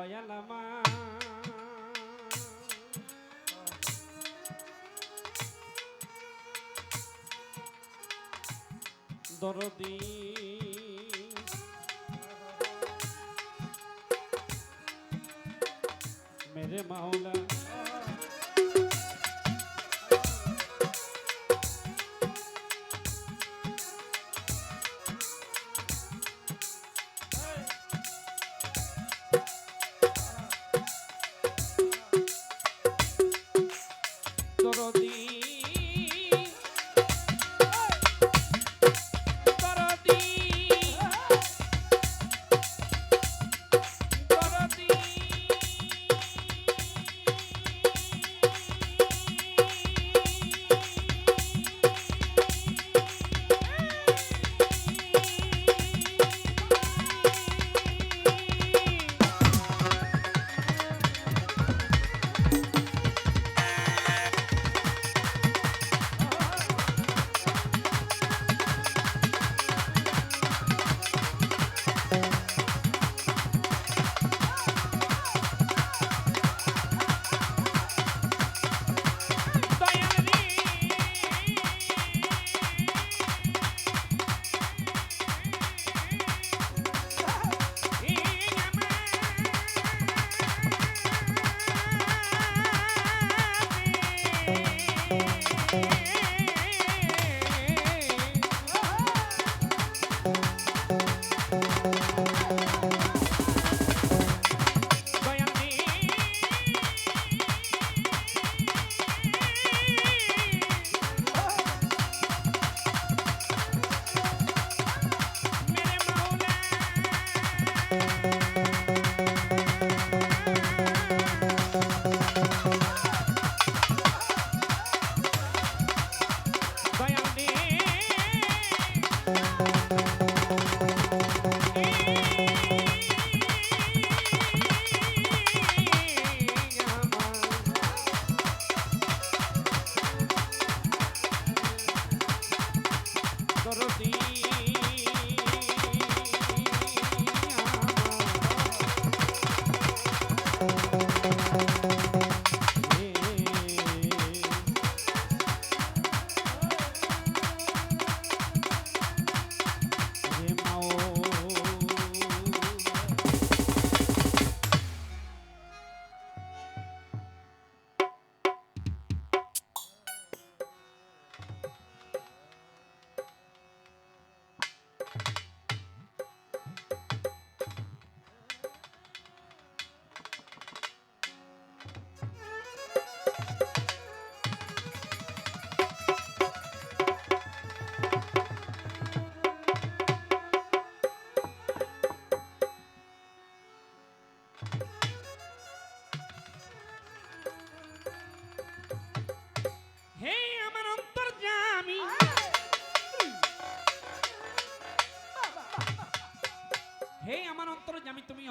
দয়াল আমার। দরদি। মেরে মাওলা।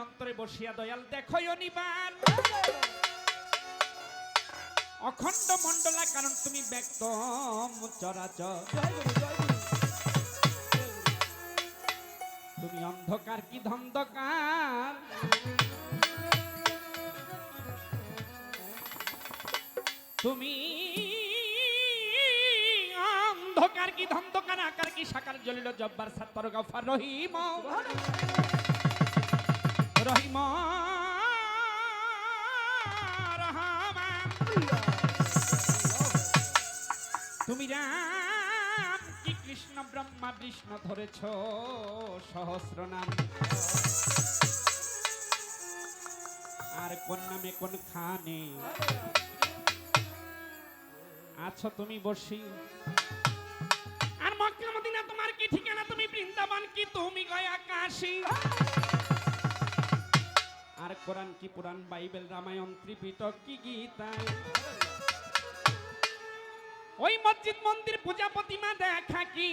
অন্তরে বসিয়া দয়াল দেখো অনিবার। অখণ্ড মণ্ডলা, কারণ তুমি ব্যক্ত তুমি অন্ধকার কি ধন্ধকার? তুমি অন্ধকার কি ধন্ধকার? আকার কি সাকার? জ্বলিল জব্বার গফার রহিম। রহিম রহমান তুমি রাম, কি কৃষ্ণ ব্রহ্মা, বিষ্ণু ধরেছ সহস্র নাম আর কোন নামে কোন খানে আছো তুমি বসি? আর মক্কা মদিনা, তোমার কি ঠিকানা? তুমি বৃন্দাবন কি? তুমি গয়া কাশী। কোরআন কি পুরাণ? বাইবেল, রামায়ণ, ত্রিপিটক কি গীতা ওই মসজিদ মন্দির পূজা প্রতিমা দেখা কি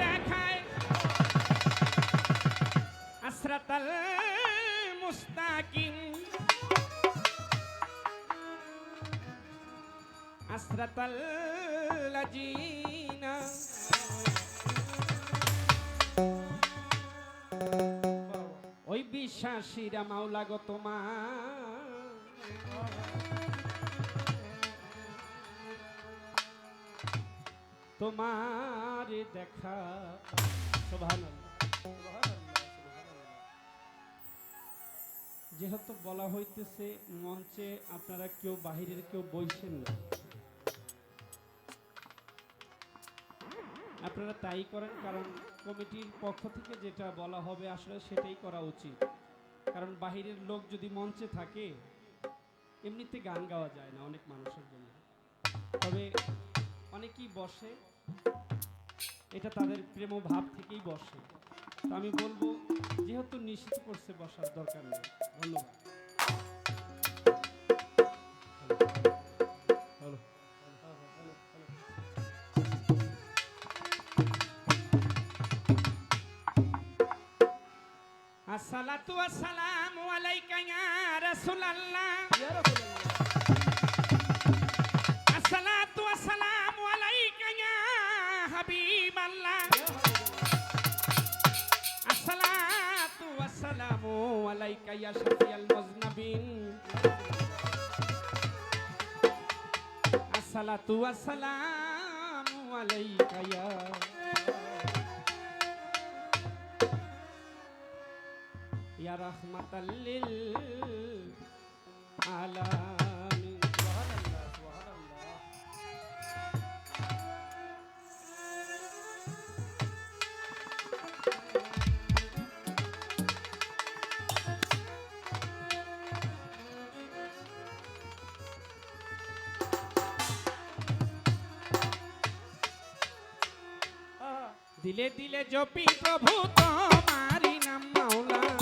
দেখায়? আসরাতাল মুস্তাকিম। আসরাতাল লাজিনা। বিশ্বাসীরা মাওলা গো তোমার। তোমার দেখা। যেহেতু বলা হইতেছে মঞ্চে আপনারা কেউ বাহিরের কেউ বইছেন না। আপনারা তাই করেন কারণ কমিটির পক্ষ থেকে যেটা বলা হবে আসলে সেটাই করা উচিত। কারণ বাহিরের লোক যদি মঞ্চে থাকে, এমনিতে গান গাওয়া যায় না অনেক মানুষের জন্য। তবে অনেকেই বসে, এটা তাদের প্রেম ভাব থেকেই বসে। তো আমি বলব, যেহেতু নিশ্চিত করছে বসার দরকার নেই, ধন্যবাদ। আসসালাতু আসসালামু আলাইকা ইয়া রাসূলুল্লাহ। ইয়া রাসূলুল্লাহ। আসসালাতু আসসালামু আলাইকা ইয়া হাবিবাল্লাহ। আসসালাতু আসসালামু আলাইকা ইয়া শাফিয়াল মুজনাবিন। আসসালাতু আসসালামু আলাইকা ইয়া ইয়া রাহমাতাল লিল আলামিন। সুবহানাল্লাহ সুবহানাল্লাহ দিলে দিলে জপি প্রভু তোমারি নাম মাওলা।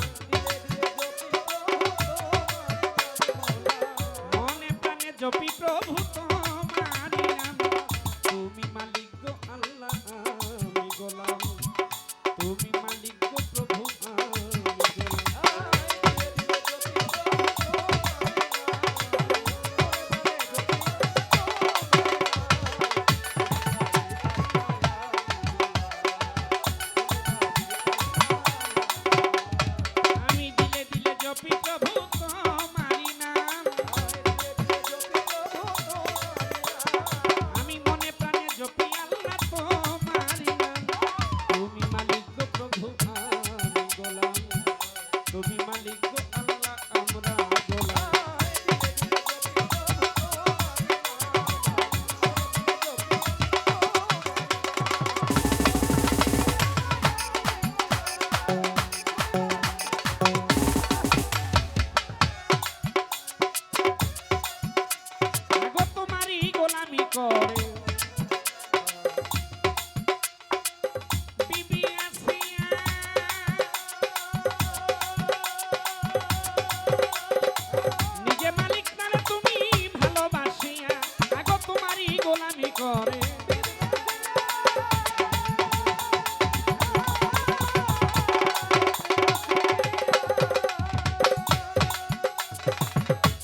go. করে।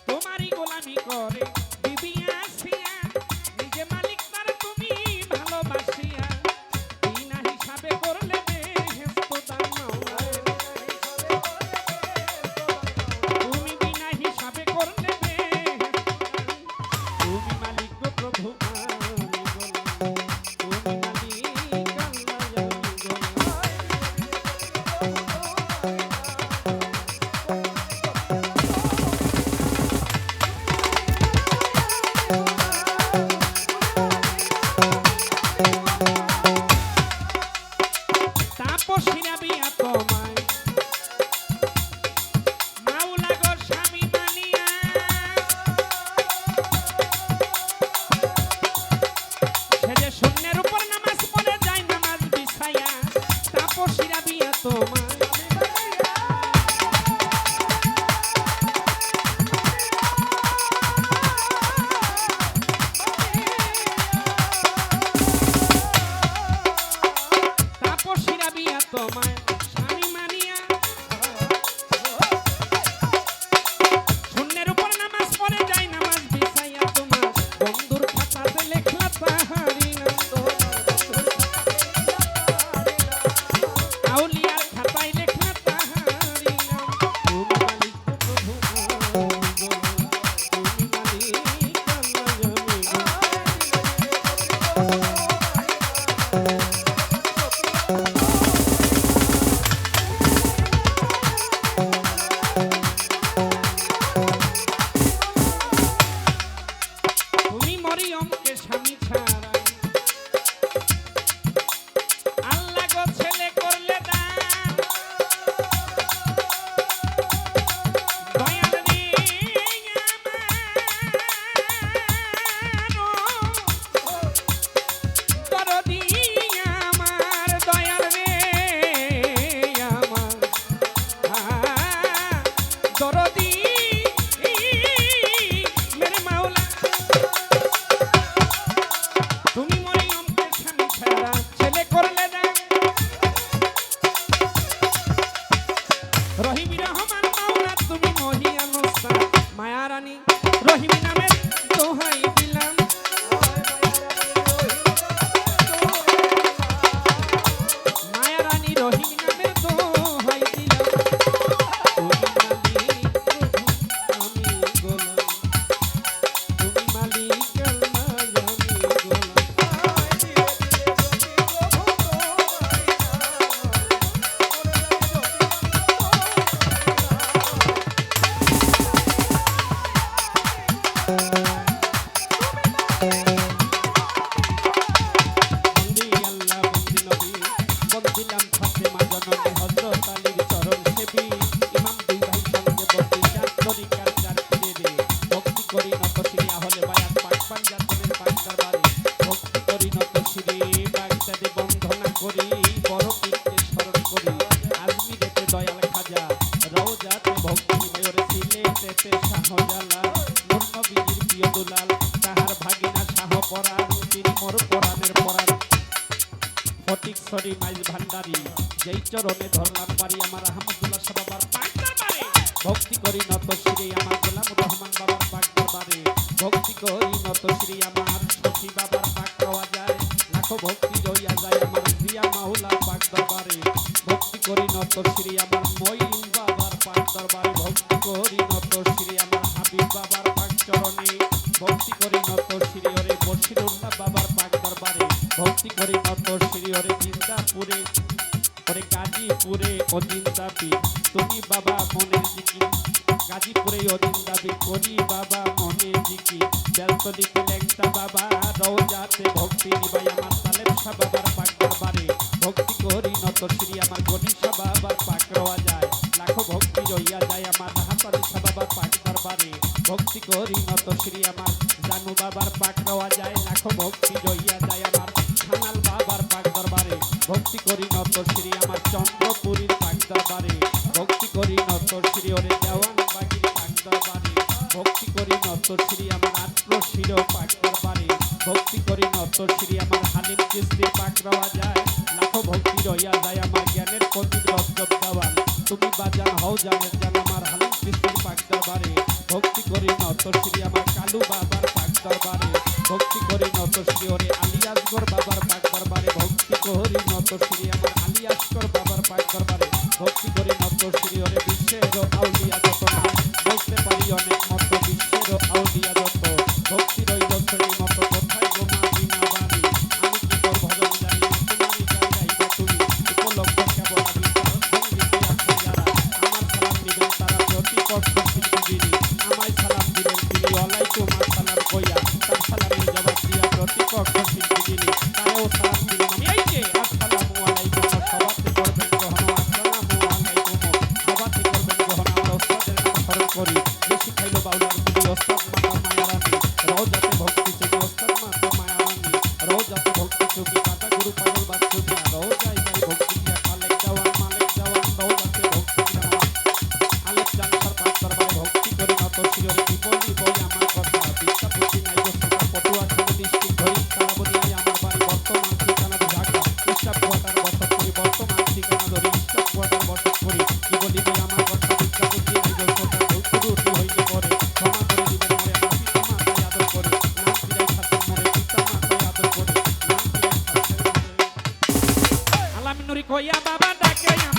তোমারই গোলামি করে বিবি আসিয়া, নিজে মালিক তার তুমি ভালোবাসিয়া। বিনা হিসাবে করলে তুমি বিনা হিসাবে করলে তুমি মালিক প্রভু তাপসীরা আউলিয়ার খাতায় Rahim নামের Bye. ফটিক সরি মাইল ভান্ডারি। যেই চরণে ধরলাম পারি আমার আহমদুল্লাহ শাহ বাবার ভক্তি করি নত শ্রী আমার গোলাম রহমান বাবার পাক দরবারে ভক্তি করি নত শ্রী আমার সখী বাবার পাক পাওয়া যায়। লাখো ভক্তি রইয়া যায় আমার প্রিয়া মাহুলার পাক দরবারে। ভক্তি করি নত শ্রী আমার মঈন গাজীপুরে অদিন দাবি, তুমি বাবা মনের জিকি গাজীপুরে অদিন দাবি, করি বাবা মনের জিকি বেলতলিতে লেংটা বাবা, রওজাতে ভক্তি নিবাই আমার তালেব শাহ বাবার পাক দরবারে ভক্তি করি নত শ্রী আমার গণিসা বাবার পাক রওয়া যায়। লাখো ভক্তি রইয়া যায় আমার হাতালি শাহ বাবার পাক দরবারে। ভক্তি করি নত শ্রী আমার জানু বাবার পাক রওয়া যায়। লাখো ভক্তি রইয়া করি নত, শ্রী আমার চন্দ্রপুরীর পাক দরবারে ভক্তি করি নত, শ্রী ওরে দেওয়ান বাগির পাক দরবারে ভক্তি করি নত, শ্রী আমার আত্মশির পাক দরবারে ভক্তি করি নত, শ্রী আমার হালিম কিস্তি পাক রওয়া যায় লাখো ভক্তি রইয়া যায় আমার জ্ঞানের প্রতি রজব দেওয়ান তুমি বাজান হও জানের জান আমার হালিম কিস্তির পাক দরবারে ভক্তি করি নত, শ্রী আমার Colombia. কইয়া বাবা ডাকে